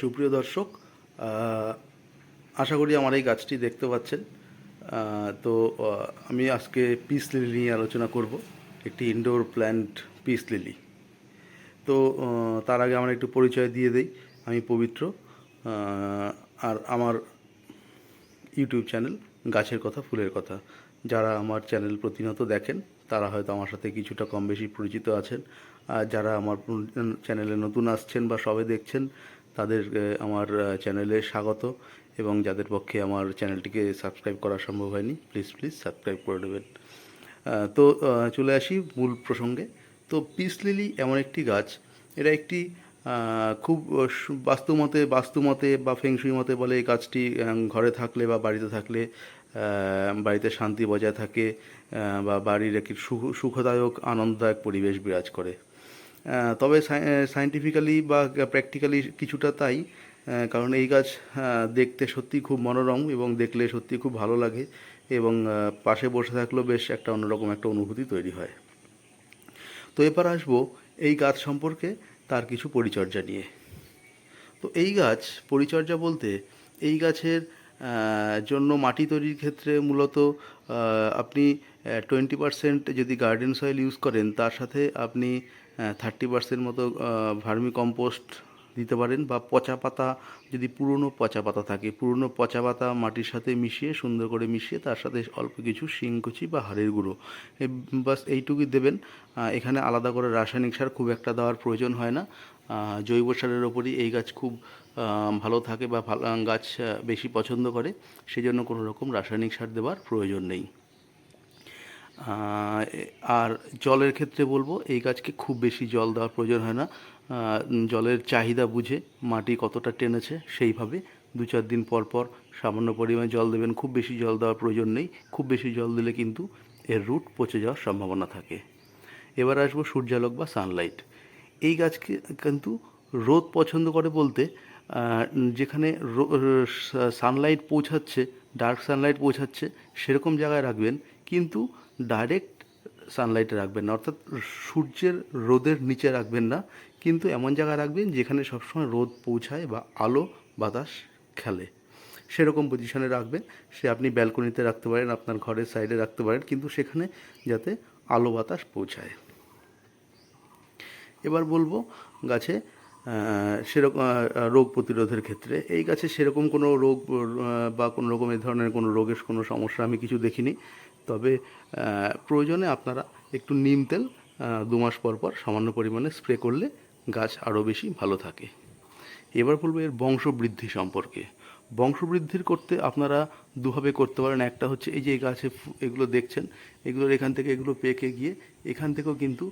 সুপ্রিয় দর্শক আশা করি আমার এই গাছটি দেখতে পাচ্ছেন। তো আমি আজকে পিস লিলি নিয়ে আলোচনা করব, একটি ইনডোর প্ল্যান্ট পিস লিলি। তো তার আগে আমার একটু পরিচয় দিয়ে দেই, আমি পবিত্র আর আমার ইউটিউব চ্যানেল গাছের কথা, ফুলের কথা। যারা আমার চ্যানেল প্রতিনিয়ত দেখেন, তারা হয়তো আমার সাথে কিছুটা কম বেশি পরিচিত আছেন। আর যারা আমার চ্যানেলে নতুন আসছেন বা সবে দেখছেন তাদের আমার চ্যানেলে স্বাগত এবং যাদের পক্ষে আমার চ্যানেলটিকে সাবস্ক্রাইব করা সম্ভব হয়নি প্লিজ প্লিজ সাবস্ক্রাইব করে দেবেন তো চলে আসি মূল প্রসঙ্গে। তো পিস লিলি এমন একটি গাছ, এটা একটি খুব বাস্তুমতে বাস্তুমতে বা ফেংশুই মতে বলে এই গাছটি ঘরে থাকলে বা বাড়িতে থাকলে বাড়িতে শান্তি বজায় থাকে বা বাড়ির একটি সুখদায়ক, আনন্দদায়ক পরিবেশ বিরাজ করে। তবে সায়েন্টিফিক্যালি বা প্র্যাকটিক্যালি কিছুটা তাই কারণ এই গাছ দেখতে সত্যি খুব মনোরম এবং দেখলে সত্যি খুব ভালো লাগে এবং পাশে বসে থাকলেও বেশ একটা অন্যরকম একটা অনুভূতি তৈরি হয়। তো এবার আসব এই গাছ সম্পর্কে তার কিছু পরিচর্যা নিয়ে। তো এই গাছ, পরিচর্যা বলতে এই গাছের জন্য মাটি তৈরির ক্ষেত্রে মূলত আপনি টোয়েন্টি পারসেন্ট যদি গার্ডেন সয়েল ইউজ করেন, তার সাথে আপনি থার্টি পারসেন্ট মতো ভার্মি কম্পোস্ট দিতে পারেন বা পচা পাতা, যদি পুরনো পচা পাতা থাকে, পুরনো পচা পাতা মাটির সাথে মিশিয়ে, সুন্দর করে মিশিয়ে, তার সাথে অল্প কিছু শিংকুচি বা হাড়ের গুঁড়ো। বাস এইটুকুই দেবেন। এখানে আলাদা করে রাসায়নিক সার খুব একটা দেওয়ার প্রয়োজন হয় না। জৈব সারের ওপরই এই গাছ খুব ভালো থাকে বা গাছ বেশি পছন্দ করে। সেজন্য কোনো রকম রাসায়নিক সার দেওয়ার প্রয়োজন নেই। আর জলের ক্ষেত্রে বলব, এই গাছকে খুব বেশি জল দেওয়ার প্রয়োজন হয় না। জলের চাহিদা বুঝে মাটি কতটা টেনেছে সেইভাবে দু চার দিন পর পর সামান্য পরিমাণে জল দেবেন। খুব বেশি জল দেওয়ার প্রয়োজন নেই। খুব বেশি জল দিলে কিন্তু এর রুট পচে যাওয়ার সম্ভাবনা থাকে। এবার আসব সূর্যালোক বা সানলাইট এই গাছকে কিন্তু রোদ পছন্দ করে বলতে যেখানে সানলাইট পৌঁছাচ্ছে ডার্ক সানলাইট পৌঁছাচ্ছে, সেরকম জায়গায় রাখবেন, কিন্তু ডাইরেক্ট সানলাইটে রাখবেন না, অর্থাৎ সূর্যের রোদের নিচে রাখবেন না, কিন্তু এমন জায়গায় রাখবেন যেখানে সবসময় রোদ পৌঁছায় বা আলো, বাতাস খেলে। সেরকম পজিশনে রাখবেন, সে আপনি ব্যালকনিতে রাখতে পারেন, আপনার ঘরের সাইডে রাখতে পারেন, কিন্তু সেখানে যাতে আলো বাতাস পৌঁছায়। এবার বলব, গাছে সেরকম রোগ প্রতিরোধের ক্ষেত্রে। এই গাছে সেরকম কোনো রোগ বা কোনো রকম এই ধরনের কোনো রোগের কোনো সমস্যা আমি কিছু দেখিনি। তবে প্রয়োজনে আপনারা একটু নিম তেল দু মাস পর পর সামান্য পরিমাণে স্প্রে করলে গাছ আরও বেশি ভালো থাকে। এবার বলব এর বংশবৃদ্ধি সম্পর্কে। বংশবৃদ্ধির করতে আপনারা দুভাবে করতে পারেন। একটা হচ্ছে এই যে গাছে এগুলো দেখছেন, এগুলোর এখান থেকে এগুলো পেকে গিয়ে এখান থেকেও কিন্তু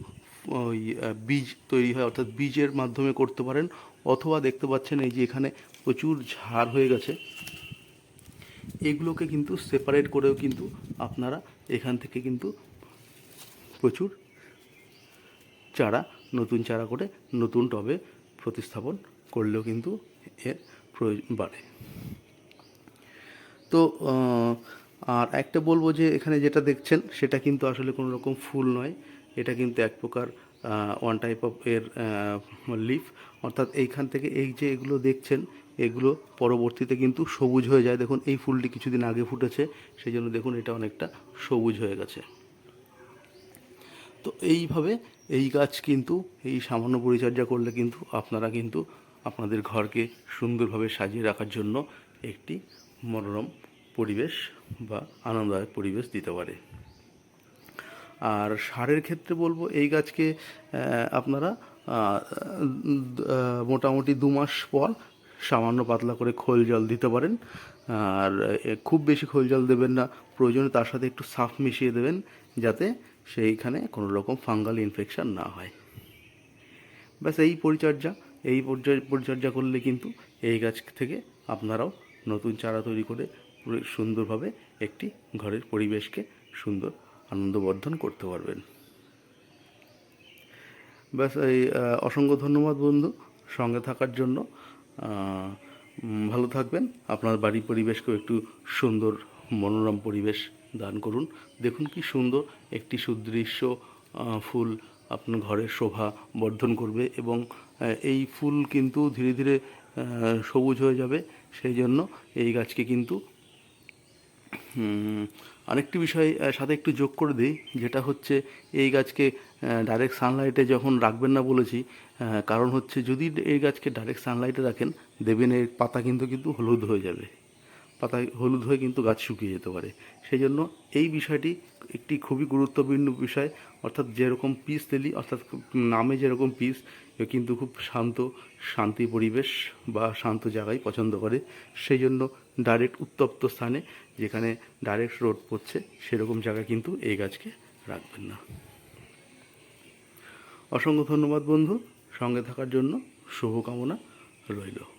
ওই বীজ তৈরি হয়, অর্থাৎ বীজের মাধ্যমে করতে পারেন, অথবা দেখতে পাচ্ছেন এই যে এখানে প্রচুর ঝাড় হয়ে গেছে। এগুলোকে কিন্তু সেপারেট করেও কিন্তু আপনারা এখান থেকে কিন্তু প্রচুর চারা, নতুন চারা করে নতুন টবে প্রতিস্থাপন করলেও কিন্তু এর প্রয়োজন বাড়ে। তো আর একটা বলব যে এখানে যেটা দেখছেন, সেটা কিন্তু আসলে কোনো রকম ফুল নয়। এটা কিন্তু এক প্রকার ওয়ান টাইপ অফ এর লিফ অর্থাৎ এইখান থেকে এই যে এগুলো দেখছেন, এগুলো পরবর্তীতে কিন্তু সবুজ হয়ে যায়। দেখুন, এই ফুলটি কিছুদিন আগে ফুটেছে সেই জন্য দেখুন এটা অনেকটা সবুজ হয়ে গেছে। তো এইভাবে এই গাছ কিন্তু, এই সামান্য পরিচর্যা করলে কিন্তু আপনারা কিন্তু আপনাদের ঘরকে সুন্দরভাবে সাজিয়ে রাখার জন্য একটি মনোরম পরিবেশ বা আনন্দদায়ক পরিবেশ দিতে পারে। আর সারের ক্ষেত্রে বলব এই গাছকে আপনারা মোটামুটি দু মাস পর সামান্য পাতলা করে খোল জল দিতে পারেন। আর খুব বেশি খোল জল দেবেন না, প্রয়োজনে তার সাথে একটু সাফ মিশিয়ে দেবেন, যাতে সেইখানে কোনো রকম ফাঙ্গাল ইনফেকশান না হয়। ব্যাস, এই পরিচর্যা এই পরিচর্যা করলে কিন্তু এই গাছ থেকে আপনারাও নতুন চারা তৈরি করে সুন্দরভাবে একটি ঘরের পরিবেশকে সুন্দর আনন্দবর্ধন করতে পারবেন। ব্যাস এই অসংখ্য ধন্যবাদ বন্ধু সঙ্গে থাকার জন্য। ভালো থাকবেন। আপনার বাড়ির পরিবেশকেও একটু সুন্দর মনোরম পরিবেশ দান করুন। দেখুন কি সুন্দর একটি সুদৃশ্য ফুল আপনার ঘরের শোভা বর্ধন করবে এবং এই ফুল কিন্তু ধীরে ধীরে সবুজ হয়ে যাবে। সেই জন্য এই গাছকে কিন্তু আরেকটি বিষয় সাথে একটু যোগ করে দিই, যেটা হচ্ছে এই গাছকে ডাইরেক্ট সানলাইটে যখন রাখবেন না বলেছি কারণ হচ্ছে যদি এই গাছকে ডাইরেক্ট সানলাইটে রাখেন দেবেন এর পাতা কিন্তু কিন্তু হলুদ হয়ে যাবে। পাতা হলুদ হয়ে কিন্তু গাছ শুকিয়ে যেতে পারে। সেই জন্য এই বিষয়টি একটি খুবই গুরুত্বপূর্ণ বিষয়, অর্থাৎ যেরকম পিস তেলি, অর্থাৎ নামে যেরকম পিস কিন্তু খুব শান্ত, শান্তি পরিবেশ বা শান্ত জায়গায় পছন্দ করে। সেই জন্য ডাইরেক্ট উত্তপ্ত স্থানে, যেখানে ডাইরেক্ট রোড পড়ছে, সেরকম জায়গায় কিন্তু এই গাছকে রাখবেন না। অসংখ্য ধন্যবাদ বন্ধু, সঙ্গে থাকার জন্য শুভকামনা রইল।